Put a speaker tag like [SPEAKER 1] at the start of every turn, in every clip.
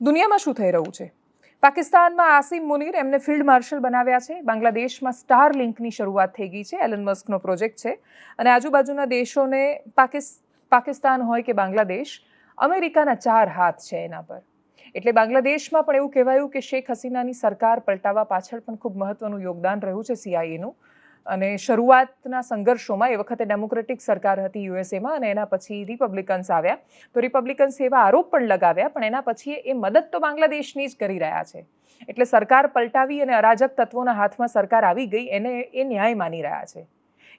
[SPEAKER 1] દુનિયામાં શું થઈ રહ્યું છે? પાકિસ્તાનમાં આસિમ મુનીર એમને ફિલ્ડ માર્શલ બનાવ્યા છે. બાંગ્લાદેશમાં સ્ટાર લિંકની શરૂઆત થઈ ગઈ છે. એલન મસ્કનો પ્રોજેક્ટ છે. અને આજુબાજુના દેશોને પાકિસ, પાકિસ્તાન હોય કે બાંગ્લાદેશ, અમેરિકાના ચાર હાથ છે એના પર. એટલે બાંગ્લાદેશમાં પણ એવું કહેવાયું કે શેખ હસીનાની સરકાર પલટાવવા પાછળ પણ ખૂબ મહત્વનું યોગદાન રહ્યું છે સીઆઈએનું અને શરૂઆતના સંઘર્ષોમાં એ વખતે ડેમોક્રેટિક સરકાર હતી યુએસએમાં અને એના પછી રિપબ્લિકન્સ આવ્યા. તો રિપબ્લિકન્સ એવા આરોપ પણ લગાવ્યા, પણ એના પછી એ મદદ તો બાંગ્લાદેશની જ કરી રહ્યા છે. એટલે સરકાર પલટાવી અને અરાજક તત્વોના હાથમાં સરકાર આવી ગઈ, એને એ ન્યાય માની રહ્યા છે.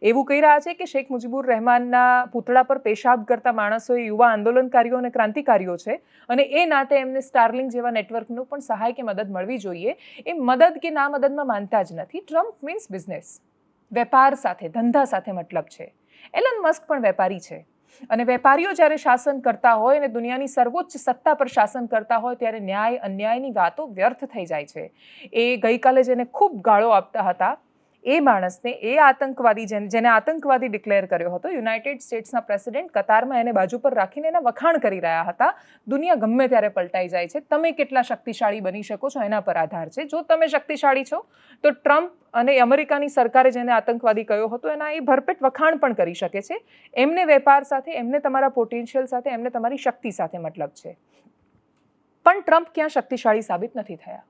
[SPEAKER 1] એવું કહી રહ્યા છે કે શેખ મુજીબુર રહેમાનના પૂતળા પર પેશાબ કરતા માણસો એ યુવા આંદોલનકારીઓ અને ક્રાંતિકારીઓ છે અને એ નાતે એમને સ્ટારલિંગ જેવા નેટવર્કનું પણ સહાય કે મદદ મળવી જોઈએ. એ મદદ કે ના મદદમાં માનતા જ નથી. ટ્રમ્પ મીન્સ બિઝનેસ વેપાર સાથે, ધંધા સાથે મતલબ છે. એલન મસ્ક પણ વેપારી છે. અને વેપારીઓ જ્યારે શાસન કરતા હોય અને દુનિયાની સર્વોચ્ચ સત્તા પર શાસન કરતા હોય ત્યારે ન્યાય, અન્યાયની વાતો વ્યર્થ થઈ જાય છે. એ ગઈકાલે જેને ખૂબ ગાળો આપતા હતા. એ માણસને, એ આતંકવાદી જેને જેને આતંકવાદી ડિક્લેર કર્યો હતો યુનાઇટેડ સ્ટેટ્સના પ્રેસિડેન્ટ કતારમાં એને બાજુ પર રાખીને એના વખાણ કરી રહ્યા હતા. દુનિયા ગમે ત્યારે પલટાઈ જાય છે. તમે કેટલા શક્તિશાળી બની શકો છો એના પર આધાર છે. જો તમે શક્તિશાળી છો, તો ટ્રમ્પ અને અમેરિકાની સરકારે જેને આતંકવાદી કહ્યો હતો, એના એ ભરપેટ વખાણ પણ કરી શકે છે. એમને વેપાર સાથે, એમને તમારા પોટેન્શિયલ સાથે, એમને તમારી શક્તિ સાથે મતલબ છે. પણ ટ્રમ્પ ક્યાં શક્તિશાળી સાબિત નથી થયા?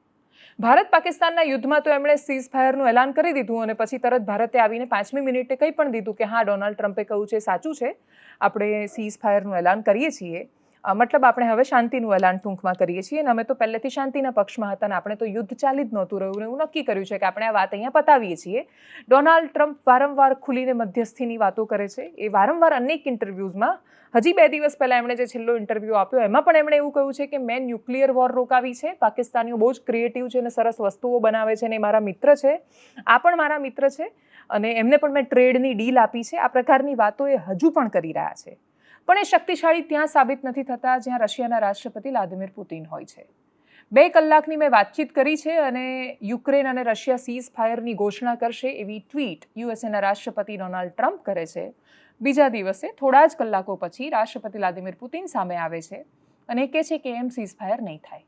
[SPEAKER 1] ભારત પાકિસ્તાનના યુદ્ધમાં તો એમણે સીઝ ફાયરનું એલાન કરી દીધું અને પછી તરત ભારતે આવીને પાંચમી મિનિટે કંઈ પણ દીધું કે હા, ડોનાલ્ડ ટ્રમ્પે કહ્યું છે, સાચું છે. આપણે સીઝ ફાયરનું એલાન કરીએ છીએ. મતલબ આપણે હવે શાંતિનું એલાન ટૂંકમાં કરીએ છીએ અને અમે તો પહેલેથી શાંતિના પક્ષમાં હતા અને આપણે તો યુદ્ધ ચાલી જ નહોતું રહ્યું એવું નક્કી કર્યું છે કે આપણે આ વાત અહીંયા પતાવીએ છીએ. ડોનાલ્ડ ટ્રમ્પ વારંવાર ખુલીને મધ્યસ્થીની વાતો કરે છે. એ વારંવાર અનેક ઇન્ટરવ્યૂઝમાં, હજી બે દિવસ પહેલાં એમણે જે છેલ્લો ઇન્ટરવ્યૂ આપ્યો, એમાં પણ એમણે એવું કહ્યું છે કે મેં ન્યુક્લિયર વોર રોકાવી છે, પાકિસ્તાનીઓ બહુ જ ક્રિએટિવ છે અને સરસ વસ્તુઓ બનાવે છે અને મારા મિત્ર છે. આ પણ મારા મિત્ર છે અને એમને પણ મેં ટ્રેડની ડીલ આપી છે. આ પ્રકારની વાતો એ હજુ પણ કરી રહ્યા છે. પણ એ શક્તિશાળી ત્યાં સાબિત નથી થતા જ્યાં રશિયાના રાષ્ટ્રપતિ વ્લાદિમીર પુતિન હોય છે. બે કલાકની મેં વાતચીત કરી છે અને યુક્રેન અને રશિયા સીઝ ફાયરની ઘોષણા કરશે એવી ટ્વીટ યુએસએના રાષ્ટ્રપતિ ડોનાલ્ડ ટ્રમ્પ કરે છે. બીજા દિવસે થોડા જ કલાકો પછી રાષ્ટ્રપતિ વ્લાદિમીર પુતિન સામે આવે છે અને કહે છે કે એમ સીઝ ફાયર નહીં થાય.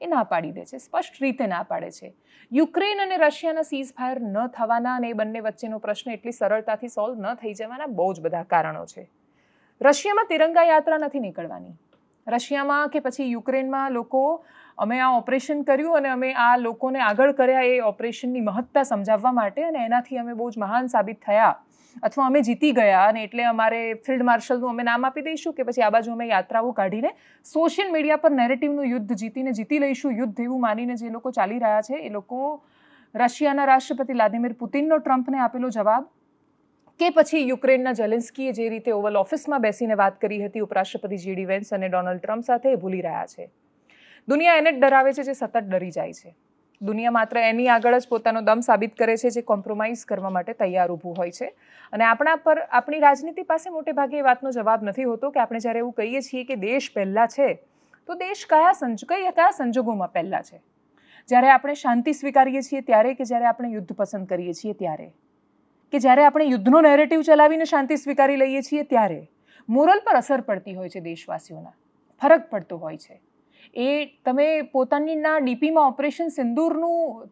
[SPEAKER 1] એ ના પાડી દે છે, સ્પષ્ટ રીતે ના પાડે છે. યુક્રેન અને રશિયાના સીઝ ફાયર ન થવાના અને એ બંને વચ્ચેનો પ્રશ્ન એટલી સરળતાથી સોલ્વ ન થઈ જવાના બહુ જ બધા કારણો છે. રશિયામાં તિરંગા યાત્રા નથી નીકળવાની. રશિયામાં કે પછી યુક્રેનમાં લોકો, અમે આ ઓપરેશન કર્યું અને અમે આ લોકોને આગળ કર્યા એ ઓપરેશનની મહત્તા સમજાવવા માટે અને એનાથી અમે બહુ જ મહાન સાબિત થયા. અથવા અમે જીતી ગયા અને એટલે અમારે ફિલ્ડ માર્શલનું અમે નામ આપી દઈશું કે પછી આ બાજુ અમે યાત્રાઓ કાઢીને સોશિયલ મીડિયા પર નેરેટિવનું યુદ્ધ જીતીને જીતી લઈશું. યુદ્ધ એવું માનીને જે લોકો ચાલી રહ્યા છે એ લોકો રશિયાના રાષ્ટ્રપતિ વ્લાદિમીર પુતિનનો ટ્રમ્પને આપેલો જવાબ કે પછી યુક્રેનના જેલેન્સ્કીએ જે રીતે ઓવલ ઓફિસમાં બેસીને વાત કરી હતી ઉપરાષ્ટ્રપતિ જીડી વેન્સ અને ડોનાલ્ડ ટ્રમ્પ સાથે ભૂલી રહ્યા છે. દુનિયા એને જ ડરાવે છે જે સતત ડરી જાય છે. દુનિયા માત્ર એની આગળ જ પોતાનો દમ સાબિત કરે છે જે કોમ્પ્રોમાઇઝ કરવા માટે તૈયાર ઊભું હોય છે. અને આપણા પર આપણી રાજનીતિ પાસે મોટે ભાગે એ વાતનો જવાબ નથી હોતો કે આપણે જ્યારે એવું કહીએ છીએ કે દેશ પહેલાં છે, તો દેશ કયા સંજ, કઈ કયા સંજોગોમાં પહેલાં છે? જ્યારે આપણે શાંતિ સ્વીકારીએ છીએ ત્યારે કે જ્યારે આપણે યુદ્ધ પસંદ કરીએ છીએ ત્યારે? કે જ્યારે આપણે યુદ્ધનો નેરેટિવ ચલાવીને શાંતિ સ્વીકારી લઈએ છીએ ત્યારે મોરલ પર અસર પડતી હોય છે દેશવાસીઓના. ફરક પડતો હોય છે. એ તમે પોતાનીના ડીપીમાં ઓપરેશન સિંદૂરનું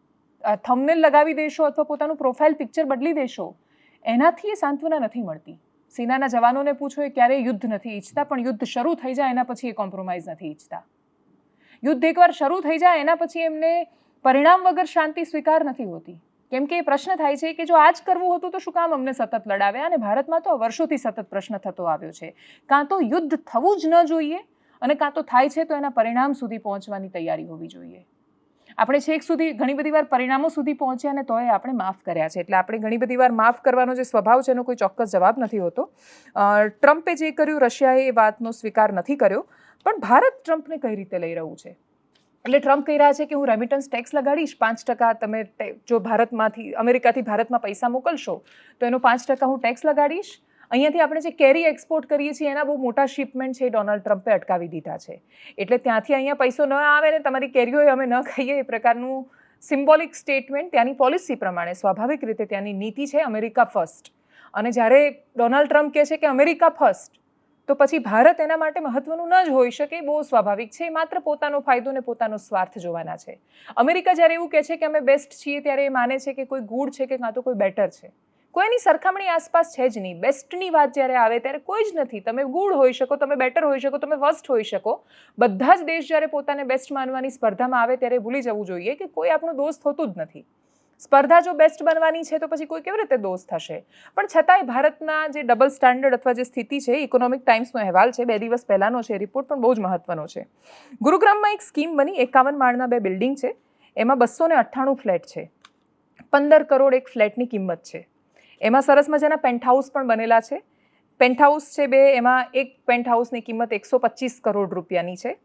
[SPEAKER 1] થમનેલ લગાવી દેશો અથવા પોતાનું પ્રોફાઇલ પિક્ચર બદલી દેશો, એનાથી એ સાંત્વના નથી મળતી. સેનાના જવાનોને પૂછો એ ક્યારેય યુદ્ધ નથી ઈચ્છતા, પણ યુદ્ધ શરૂ થઈ જાય એના પછી એ કોમ્પ્રોમાઇઝ નથી ઈચ્છતા. યુદ્ધ એકવાર શરૂ થઈ જાય એના પછી એમને પરિણામ વગર શાંતિ સ્વીકાર નથી હોતી. કેમ કે એ પ્રશ્ન થાય છે કે જો આ જ કરવું હતું તો શું કામ અમને સતત લડાવ્યા અને ભારતમાં તો વર્ષોથી સતત પ્રશ્ન થતો આવ્યો છે. કાં તો યુદ્ધ થવું જ ન જોઈએ અને કાં તો થાય છે તો એના પરિણામ સુધી પહોંચવાની તૈયારી હોવી જોઈએ. આપણે છેક સુધી ઘણી બધી વાર પરિણામો સુધી પહોંચ્યા અને તોય આપણે માફ કર્યા છે. એટલે આપણે ઘણી બધી વાર માફ કરવાનો જે સ્વભાવ છે એનો કોઈ ચોક્કસ જવાબ નથી હોતો. ટ્રમ્પે જે કર્યું, રશિયાએ એ વાતનો સ્વીકાર નથી કર્યો. પણ ભારત ટ્રમ્પને કઈ રીતે લઈ રહ્યું છે? એટલે ટ્રમ્પ કહી રહ્યા છે કે હું રેમિટન્સ ટેક્સ લગાડીશ, પાંચ ટકા તમે જો ભારતમાંથી, અમેરિકાથી ભારતમાં પૈસા મોકલશો, તો એનો પાંચ ટકા હું ટેક્સ લગાડીશ. અહીંયાથી આપણે જે કેરી એક્સપોર્ટ કરીએ છીએ, એના બહુ મોટા શિપમેન્ટ છે ડોનાલ્ડ ટ્રમ્પે અટકાવી દીધા છે. એટલે ત્યાંથી અહીંયા પૈસો ન આવે ને તમારી કેરીઓ અમે ન ખાઈએ એ પ્રકારનું સિમ્બોલિક સ્ટેટમેન્ટ ત્યાંની પોલિસી પ્રમાણે સ્વાભાવિક રીતે ત્યાંની નીતિ છે અમેરિકા ફર્સ્ટ અને જ્યારે ડોનાલ્ડ ટ્રમ્પ કહે છે કે અમેરિકા ફર્સ્ટ તો પછી ભારત એના માટે મહત્વનું ન જ હોઈ શકે બહુ સ્વાભાવિક છે. માત્ર પોતાનો ફાયદો ને પોતાનો સ્વાર્થ જોવાના છે. અમેરિકા જ્યારે એવું કહે છે કે અમે બેસ્ટ છીએ ત્યારે એ માને છે કે કોઈ ગુડ છે કે કાં તો કોઈ બેટર છે. કોઈની સરખામણી આસપાસ છે જ નહીં. બેસ્ટની વાત જ્યારે આવે ત્યારે કોઈ જ નથી. તમે ગુડ હોઈ શકો, તમે બેટર હોઈ શકો, તમે વર્સ્ટ હોઈ શકો. બધા જ દેશ જ્યારે પોતાને બેસ્ટ માનવાની સ્પર્ધામાં આવે ત્યારે ભૂલી જવું જોઈએ કે કોઈ આપણું દોસ્ત હોતું જ નથી. સ્પર્ધા જો બેસ્ટ બનવાની છે, તો પછી કોઈ કેવી રીતે દોસ્ત થશે? પણ છતાંય ભારતના જે ડબલ સ્ટાન્ડર્ડ અથવા જે સ્થિતિ છે ઇકોનોમિક ટાઈમ્સનો અહેવાલ છે. બે દિવસ પહેલાંનો છે રિપોર્ટ પણ બહુ જ મહત્વનો છે. ગુરુગ્રામમાં એક સ્કીમ બની, એકાવન માળના બે બિલ્ડિંગ છે. એમાં બસો ને અઠ્ઠાણું ફ્લેટ છે. પંદર કરોડ એક ફ્લેટની કિંમત છે. એમાં સરસ મજાના પેન્ટ હાઉસ પણ બનેલા છે. પેન્ટ હાઉસ છે બે, એમાં એક પેન્ટ હાઉસની કિંમત એકસો પચીસ કરોડ રૂપિયાની છે.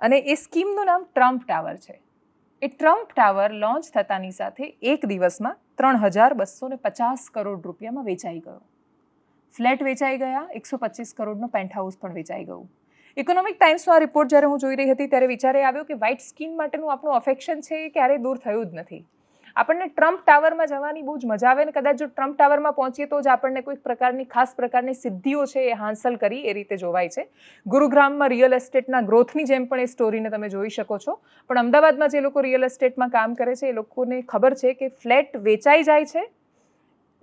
[SPEAKER 1] અને એ સ્કીમનું નામ ટ્રમ્પ ટાવર છે. એ ટ્રમ્પ ટાવર લોન્ચ થતાની સાથે એક દિવસમાં ત્રણ હજાર બસો ને પચાસ કરોડ રૂપિયામાં વેચાઈ ગયો. ફ્લેટ વેચાઈ ગયા, એકસો પચીસ કરોડનો પેન્ટ હાઉસ પણ વેચાઈ ગયું. ઇકોનોમિક ટાઈમ્સનો આ રિપોર્ટ જ્યારે હું જોઈ રહી હતી ત્યારે વિચારે આવ્યો કે વ્હાઇટ સ્કીન માટેનું આપણું અફેક્શન છે એ ક્યારેય દૂર થયું જ નથી. આપણને ટ્રમ્પ ટાવરમાં જવાની બહુ જ મજા આવે ને કદાચ જો ટ્રમ્પ ટાવરમાં પહોંચીએ તો જ આપણને કોઈક પ્રકારની ખાસ પ્રકારની સિદ્ધિઓ છે એ હાંસલ કરી એ રીતે જોવાય છે. ગુરુગ્રામમાં રિયલ એસ્ટેટના ગ્રોથની જેમ પણ એ સ્ટોરીને તમે જોઈ શકો છો. પણ અમદાવાદમાં જે લોકો રિયલ એસ્ટેટમાં કામ કરે છે એ લોકોને ખબર છે કે ફ્લેટ વેચાઈ જાય છે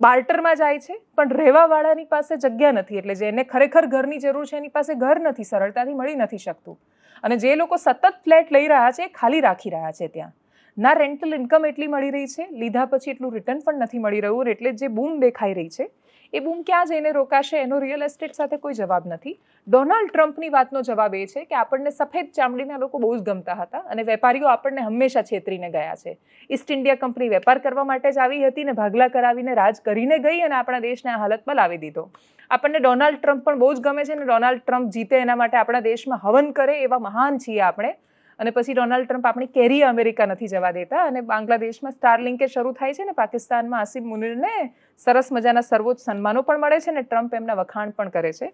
[SPEAKER 1] બાર્ટરમાં જાય છે, પણ રહેવાવાળાની પાસે જગ્યા નથી. એટલે જેને ખરેખર ઘરની જરૂર છે એની પાસે ઘર નથી, સરળતાથી મળી નથી શકતું. અને જે લોકો સતત ફ્લેટ લઈ રહ્યા છે ખાલી રાખી રહ્યા છે ત્યાં. ના રેન્ટલ ઇન્કમ એટલી મળી રહી છે, લીધા પછી એટલું રિટર્ન પણ નથી મળી રહ્યું, એટલે જે બૂમ દેખાઈ રહી છે, એ બૂમ ક્યાં જઈને રોકાશે એનો રિયલ એસ્ટેટ સાથે કોઈ જવાબ નથી. ડોનાલ્ડ ટ્રમ્પની વાતનો જવાબ એ છે કે આપણને સફેદ ચામડીના લોકો બહુ જ ગમતા હતા અને વેપારીઓ આપણને હંમેશા છેતરીને ગયા છે. ઈસ્ટ ઇન્ડિયા કંપની વેપાર કરવા માટે જ આવી હતી ને ભાગલા કરાવીને રાજ કરીને ગઈ અને આપણા દેશને આ હાલતમાં લાવી દીધો. આપણને ડોનાલ્ડ ટ્રમ્પ પણ બહુ જ ગમે છે અને ડોનાલ્ડ ટ્રમ્પ જીતે એના માટે આપણા દેશમાં હવન કરે એવા મહાન છીએ આપણે. અને પછી ડોનાલ્ડ ટ્રમ્પ આપણી કેરી અમેરિકા નથી જવા દેતા અને બાંગ્લાદેશમાં સ્ટારલિંકે શરૂ થાય છે ને પાકિસ્તાનમાં આસિમ મુનિરને સરસ મજાના સર્વોચ્ચ સન્માનો પણ મળે છે અને ટ્રમ્પ એમના વખાણ પણ કરે છે.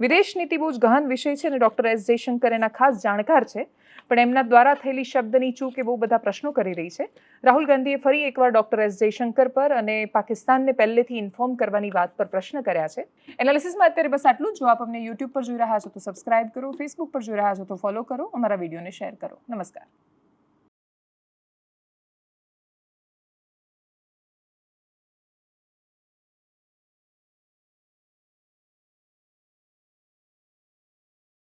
[SPEAKER 1] વિદેશ નીતિ બહુ જ ગહન વિષય છે અને ડૉક્ટર એસ જયશંકર એના ખાસ જાણકાર છે. પણ એમના દ્વારા થયેલી શબ્દની ચૂક એ બહુ બધા પ્રશ્નો કરી રહી છે. રાહુલ ગાંધીએ ફરી એકવાર ડૉક્ટર એસ જયશંકર પર અને પાકિસ્તાનને પહેલેથી ઇન્ફોર્મ કરવાની વાત પર પ્રશ્ન કર્યા છે. એનાલિસિસમાં અત્યારે બસ આટલું જ. આપ અમને યુટ્યુબ પર જોઈ રહ્યા છો તો સબસ્ક્રાઇબ કરો ફેસબુક પર જોઈ રહ્યા છો તો ફોલો કરો. અમારા વિડીયોને શેર કરો. નમસ્કાર.